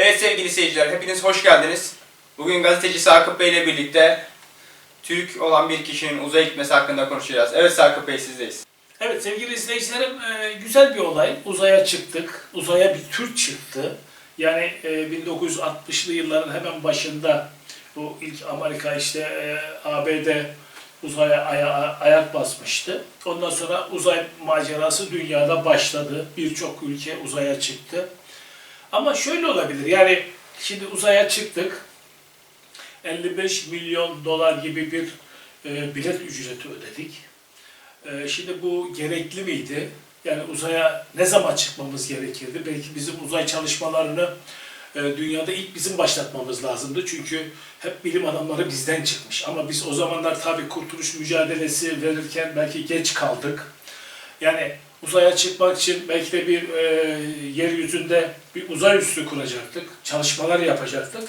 Evet sevgili seyirciler, hepiniz hoş geldiniz. Bugün gazeteci Sakıp Bey ile birlikte Türk olan bir kişinin uzaya gitmesi hakkında konuşacağız. Evet Sakıp Bey sizdeyiz. Evet sevgili izleyicilerim e, güzel bir olay. Uzaya çıktık. Uzaya bir Türk çıktı. Yani e, 1960'lı yılların hemen başında bu ilk Amerika işte e, ABD uzaya aya- ayak basmıştı. Ondan sonra uzay macerası dünyada başladı. Birçok ülke uzaya çıktı. Ama şöyle olabilir. Yani şimdi uzaya çıktık. 55 milyon dolar gibi bir e, bilet ücreti ödedik. Ee, Şimdi bu gerekli miydi? Yani uzaya ne zaman çıkmamız gerekirdi? Belki bizim uzay çalışmalarını e, dünyada ilk bizim başlatmamız lazımdı. Çünkü hep bilim adamları bizden çıkmış. Ama biz o zamanlar tabii kurtuluş mücadelesi verirken belki geç kaldık. Yani uzaya çıkmak için belki de bir e, yeryüzünde bir uzay üssü kuracaktık. Çalışmalar yapacaktık.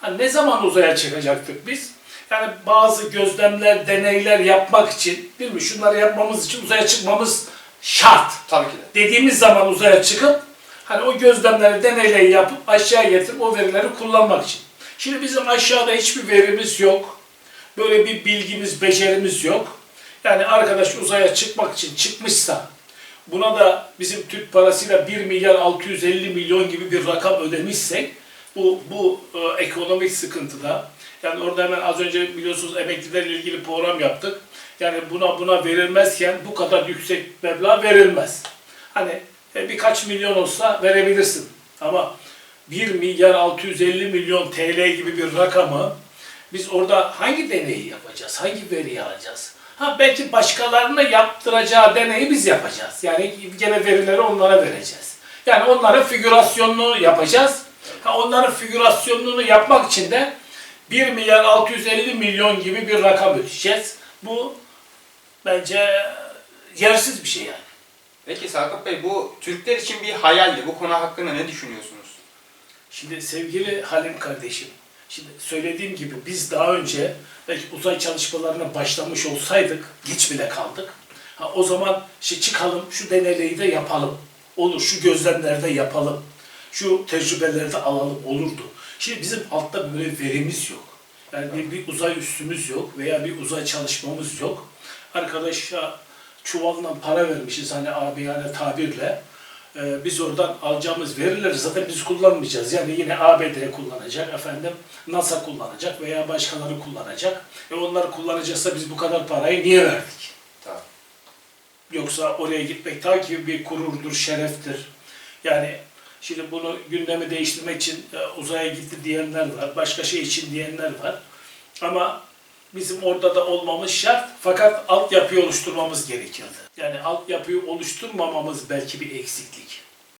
Ha, ne zaman uzaya çıkacaktık biz? Yani bazı gözlemler, deneyler yapmak için, değil mi? Şunları yapmamız için uzaya çıkmamız şart. Tabii ki de. Dediğimiz zaman uzaya çıkıp hani o gözlemleri, deneyleri yapıp aşağı getirip o verileri kullanmak için. Şimdi bizim aşağıda hiçbir verimiz yok. Böyle bir bilgimiz, becerimiz yok. Yani arkadaş uzaya çıkmak için çıkmışsa buna da bizim Türk parasıyla 1 milyar 650 milyon gibi bir rakam ödemişsek bu, bu e, ekonomik sıkıntıda yani orada hemen az önce biliyorsunuz emeklilerle ilgili program yaptık. Yani buna buna verilmezken bu kadar yüksek meblağ verilmez. Hani e, birkaç milyon olsa verebilirsin. Ama 1 milyar 650 milyon TL gibi bir rakamı biz orada hangi deneyi yapacağız? Hangi veriyi alacağız? Ha belki başkalarına yaptıracağı deneyi biz yapacağız. Yani gene verileri onlara vereceğiz. Yani onların figürasyonunu yapacağız. Ha onların figürasyonunu yapmak için de 1 milyar 650 milyon gibi bir rakam ödeyeceğiz. Bu bence yersiz bir şey yani. Peki Sakıp Bey bu Türkler için bir hayaldi. Bu konu hakkında ne düşünüyorsunuz? Şimdi sevgili Halim kardeşim, şimdi söylediğim gibi biz daha önce belki uzay çalışmalarına başlamış olsaydık, geç bile kaldık. Ha, o zaman işte çıkalım, şu deneyleri de yapalım. Olur, şu gözlemlerde yapalım. Şu tecrübeleri de alalım, olurdu. Şimdi bizim altta böyle verimiz yok. Yani bir, bir uzay üstümüz yok veya bir uzay çalışmamız yok. Arkadaşa çuvalından para vermişiz hani abi yani tabirle. Ee, biz oradan alacağımız verileri zaten biz kullanmayacağız. Yani yine ABD kullanacak, efendim NASA kullanacak veya başkaları kullanacak. E onları kullanacaksa biz bu kadar parayı niye verdik? Tamam. Yoksa oraya gitmek ta ki bir gururdur, şereftir. Yani şimdi bunu gündemi değiştirmek için e, uzaya gitti diyenler var, başka şey için diyenler var. Ama bizim orada da olmamız şart fakat altyapıyı oluşturmamız gerekirdi. Yani altyapıyı oluşturmamamız belki bir eksiklik.